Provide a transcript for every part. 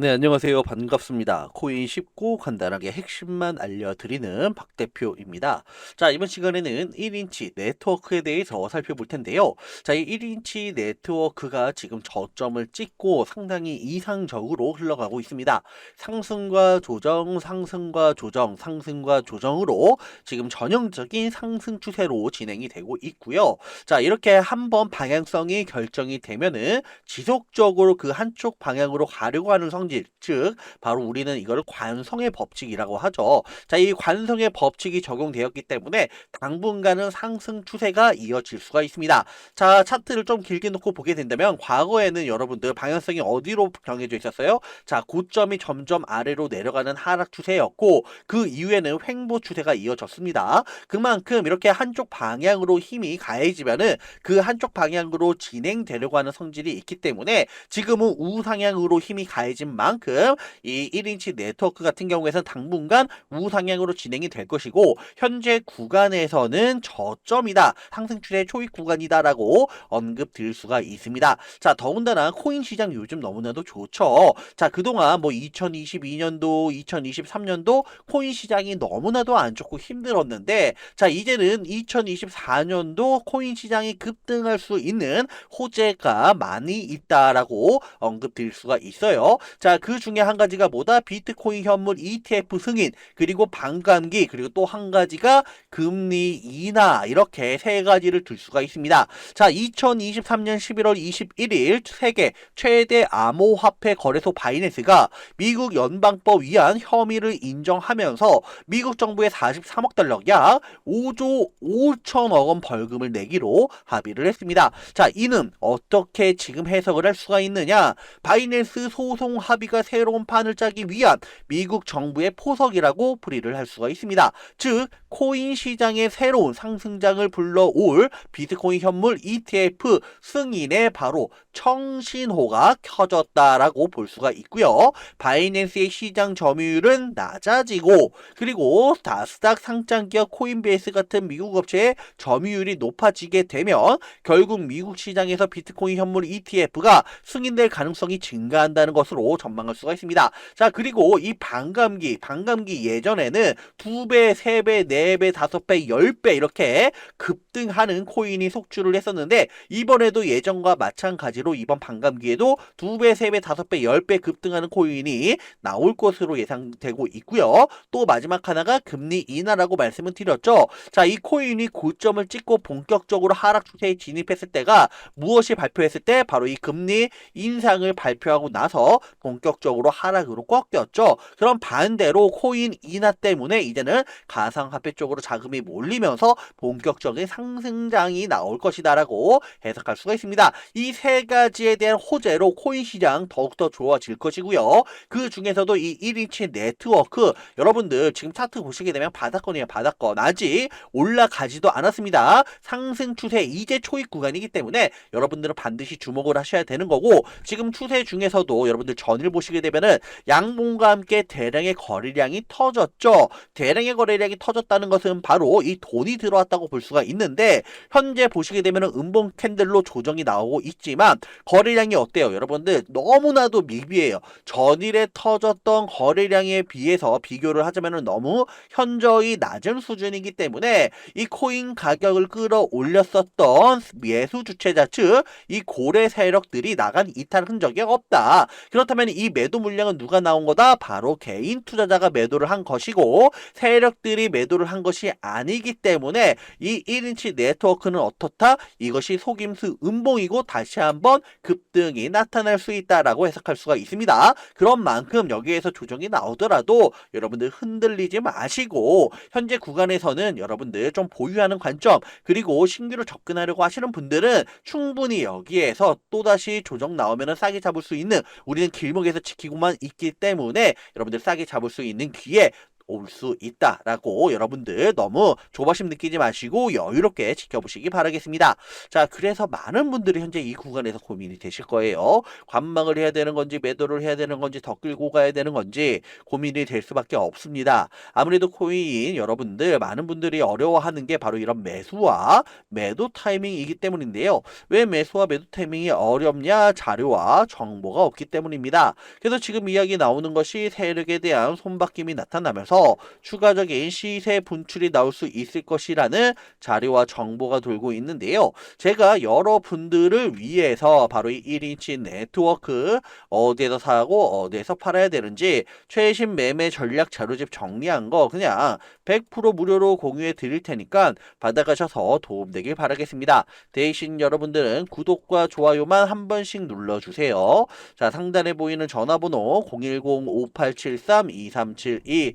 네, 안녕하세요. 반갑습니다. 코인 쉽고 간단하게 핵심만 알려드리는 박 대표입니다. 자, 이번 시간에는 1인치 네트워크에 대해서 살펴볼 텐데요. 자, 이 1인치 네트워크가 지금 저점을 찍고 상당히 이상적으로 흘러가고 있습니다. 상승과 조정, 상승과 조정, 상승과 조정으로 지금 전형적인 상승 추세로 진행이 되고 있고요. 자, 이렇게 한번 방향성이 결정이 되면은 지속적으로 그 한쪽 방향으로 가려고 하는 성 성질, 즉 바로 우리는 이거를 관성의 법칙이라고 하죠. 자, 이 관성의 법칙이 적용되었기 때문에 당분간은 상승 추세가 이어질 수가 있습니다. 자, 차트를 좀 길게 놓고 보게 된다면 과거에는 여러분들 방향성이 어디로 정해져 있었어요? 자, 고점이 점점 아래로 내려가는 하락 추세였고 그 이후에는 횡보 추세가 이어졌습니다. 그만큼 이렇게 한쪽 방향으로 힘이 가해지면은 그 한쪽 방향으로 진행되려고 하는 성질이 있기 때문에 지금은 우상향으로 힘이 가해진 만큼 이 1인치 네트워크 같은 경우에는 당분간 우상향으로 진행이 될 것이고 현재 구간에서는 저점이다. 상승 추세 초입 구간이다라고 언급드릴 수가 있습니다. 자, 더군다나 코인 시장 요즘 너무나도 좋죠. 자, 그동안 뭐 2022년도, 2023년도 코인 시장이 너무나도 안 좋고 힘들었는데 자, 이제는 2024년도 코인 시장이 급등할 수 있는 호재가 많이 있다라고 언급드릴 수가 있어요. 자, 자, 그 중에 한 가지가 뭐다? 비트코인 현물 ETF 승인, 그리고 반감기, 그리고 또 한 가지가 금리 인하, 이렇게 세 가지를 들 수가 있습니다. 자, 2023년 11월 21일 세계 최대 암호화폐 거래소 바이낸스가 미국 연방법 위한 혐의를 인정하면서 미국 정부에 43억 달러 약 5조 5천억 원 벌금을 내기로 합의를 했습니다. 자, 이는 어떻게 지금 해석을 할 수가 있느냐? 바이낸스 소송 합의 합의가 새로운 판을 짜기 위한 미국 정부의 포석이라고 풀이를 할 수가 있습니다. 즉 코인 시장의 새로운 상승장을 불러올 비트코인 현물 ETF 승인에 바로 청신호가 켜졌다라고 볼 수가 있고요. 바이낸스의 시장 점유율은 낮아지고 그리고 나스닥 상장 기업 코인베이스 같은 미국 업체의 점유율이 높아지게 되면 결국 미국 시장에서 비트코인 현물 ETF가 승인될 가능성이 증가한다는 것으로 전망할 수가 있습니다. 자, 그리고 이 반감기, 반감기 예전에는 두배세배네배 다섯 배 열 배 이렇게 급등하는 코인이 속출을 했었는데 이번에도 예전과 마찬가지로 이번 반감기에도 두배세배 다섯 배 열 배 급등하는 코인이 나올 것으로 예상되고 있고요. 또 마지막 하나가 금리 인하라고 말씀을 드렸죠. 자, 이 코인이 고점을 찍고 본격적으로 하락 추세에 진입했을 때가 무엇이 발표했을 때 바로 이 금리 인상을 발표하고 나서 본격적으로 하락으로 꺾였죠. 그럼 반대로 코인 인하 때문에 이제는 가상화폐 쪽으로 자금이 몰리면서 본격적인 상승장이 나올 것이다라고 해석할 수가 있습니다. 이 세 가지에 대한 호재로 코인 시장 더욱더 좋아질 것이고요. 그 중에서도 이 1인치 네트워크 여러분들 지금 차트 보시게 되면 바닥권이에요. 바닥권. 아직 올라가지도 않았습니다. 상승 추세 이제 초입 구간이기 때문에 여러분들은 반드시 주목을 하셔야 되는 거고 지금 추세 중에서도 여러분들 전일 보시게 되면은 양봉과 함께 대량의 거래량이 터졌죠. 대량의 거래량이 터졌다는 것은 바로 이 돈이 들어왔다고 볼 수가 있는데 현재 보시게 되면은 음봉 캔들로 조정이 나오고 있지만 거래량이 어때요? 여러분들 너무나도 미비해요. 전일에 터졌던 거래량에 비해서 비교를 하자면은 너무 현저히 낮은 수준이기 때문에 이 코인 가격을 끌어올렸었던 매수 주체자 즉이 고래 세력들이 나간 이탈 흔적이 없다. 그렇다면 이 매도 물량은 누가 나온 거다? 바로 개인 투자자가 매도를 한 것이고 세력들이 매도를 한 것이 아니기 때문에 이 1인치 네트워크는 어떻다? 이것이 속임수 음봉이고 다시 한번 급등이 나타날 수 있다라고 해석할 수가 있습니다. 그런 만큼 여기에서 조정이 나오더라도 여러분들 흔들리지 마시고 현재 구간에서는 여러분들 좀 보유하는 관점 그리고 신규로 접근하려고 하시는 분들은 충분히 여기에서 또다시 조정 나오면 싸게 잡을 수 있는 우리는 길 목에서 지키고만 있기 때문에 여러분들 싸게 잡을 수 있는 기회 올 수 있다라고 여러분들 너무 조바심 느끼지 마시고 여유롭게 지켜보시기 바라겠습니다. 자, 그래서 많은 분들이 현재 이 구간에서 고민이 되실 거예요. 관망을 해야 되는 건지 매도를 해야 되는 건지 더 끌고 가야 되는 건지 고민이 될 수밖에 없습니다. 아무래도 코인 여러분들 많은 분들이 어려워하는 게 바로 이런 매수와 매도 타이밍이기 때문인데요. 왜 매수와 매도 타이밍이 어렵냐? 자료와 정보가 없기 때문입니다. 그래서 지금 이야기 나오는 것이 세력에 대한 손바뀜이 나타나면서 추가적인 시세 분출이 나올 수 있을 것이라는 자료와 정보가 돌고 있는데요. 제가 여러분들을 위해서 바로 이 1인치 네트워크 어디에서 사고 어디에서 팔아야 되는지 최신 매매 전략 자료집 정리한 거 그냥 100% 무료로 공유해 드릴 테니까 받아가셔서 도움되길 바라겠습니다. 대신 여러분들은 구독과 좋아요만 한 번씩 눌러주세요. 자, 상단에 보이는 전화번호 010-5873-2372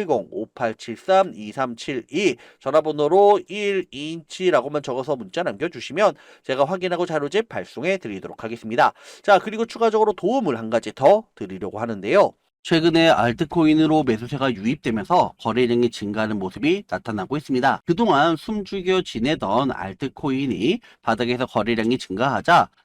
010-5873-2372 전화번호로 1인치라고만 적어서 문자 남겨주시면 제가 확인하고 자료집 발송해 드리도록 하겠습니다. 자, 그리고 추가적으로 도움을 한 가지 더 드리려고 하는데요. 최근에 알트코인으로 매수세가 유입되면서 거래량이 증가하는 모습이 나타나고 있습니다. 그동안 숨죽여 지내던 알트코인이 바닥에서 거래량이 증가하자